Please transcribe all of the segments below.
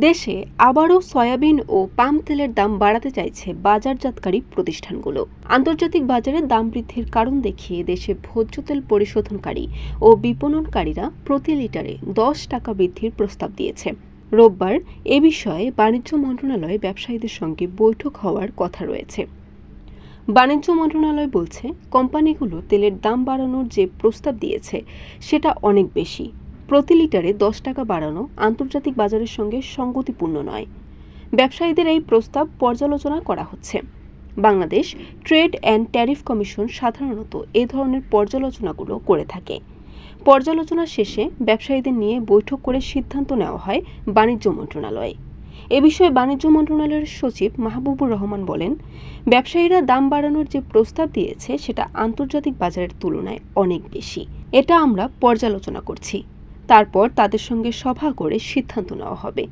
দেশে আবারও সয়াবিন ও পাম তেলের দাম বাড়াতে চাইছে বাজারজাতকারী প্রতিষ্ঠানগুলো। আন্তর্জাতিক বাজারে দাম বৃদ্ধির কারণ দেখিয়ে দেশে ভোজ্য তেল পরিশোধনকারী ও বিপণনকারীরা প্রতি লিটারে দশ টাকা বৃদ্ধির প্রস্তাব দিয়েছে। রোববার এ বিষয়ে বাণিজ্য মন্ত্রণালয় ব্যবসায়ীদের সঙ্গে বৈঠক হওয়ার কথা রয়েছে। বাণিজ্য মন্ত্রণালয় বলছে, কোম্পানিগুলো তেলের দাম বাড়ানোর যে প্রস্তাব দিয়েছে, সেটা অনেক বেশি। প্রতি লিটারে দশ টাকা বাড়ানো আন্তর্জাতিক বাজারের সঙ্গে সঙ্গতিপূর্ণ নয়। ব্যবসায়ীদের এই প্রস্তাব পর্যালোচনা করা হচ্ছে। Bangladesh trade and tariff commission সাধারণত এ ধরনের পর্যালোচনাগুলো করে থাকে। পর্যালোচনা শেষে ব্যবসায়ীদের নিয়ে বৈঠক করে সিদ্ধান্ত নেওয়া হয় বাণিজ্য মন্ত্রণালয়ে। এ বিষয়ে বাণিজ্য মন্ত্রণালয়ের সচিব মাহবুবুর রহমান বলেন, ব্যবসায়ীরা দাম বাড়ানোর যে প্রস্তাব দিয়েছে সেটা আন্তর্জাতিক বাজারের তুলনায় অনেক বেশি। এটা আমরা পর্যালোচনা করছি। তারপর তাদের সঙ্গে সভা করে সিদ্ধান্ত নেওয়া হবে।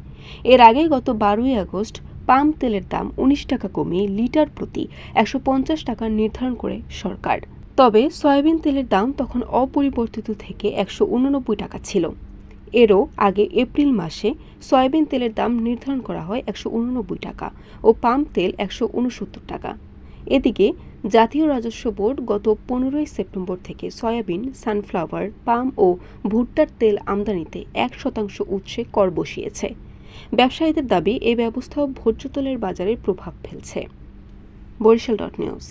এর আগে গত বারোই আগস্ট পাম তেলের দাম উনিশ টাকা কমিয়ে লিটার প্রতি একশো পঞ্চাশ টাকা নির্ধারণ করে সরকার। তবে সয়াবিন তেলের দাম তখন অপরিবর্তিত থেকে একশো উননব্বই টাকা ছিল। এরও আগে এপ্রিল মাসে সয়াবিন তেলের দাম নির্ধারণ করা হয় একশো উননব্বই টাকা ও পাম তেল একশো উনসত্তর টাকা। এদিকে জাতীয় রাজস্ব বোর্ড গত পনেরোই সেপ্টেম্বর থেকে সয়াবিন, সানফ্লাওয়ার, পাম ও ভুট্টার তেল আমদানিতে এক শতাংশ উৎসে কর বসিয়েছে। ব্যবসায়ীদের দাবি, এ ব্যবস্থাও ভোজ্য তেলের বাজারে প্রভাব ফেলছে। Barishal dot news.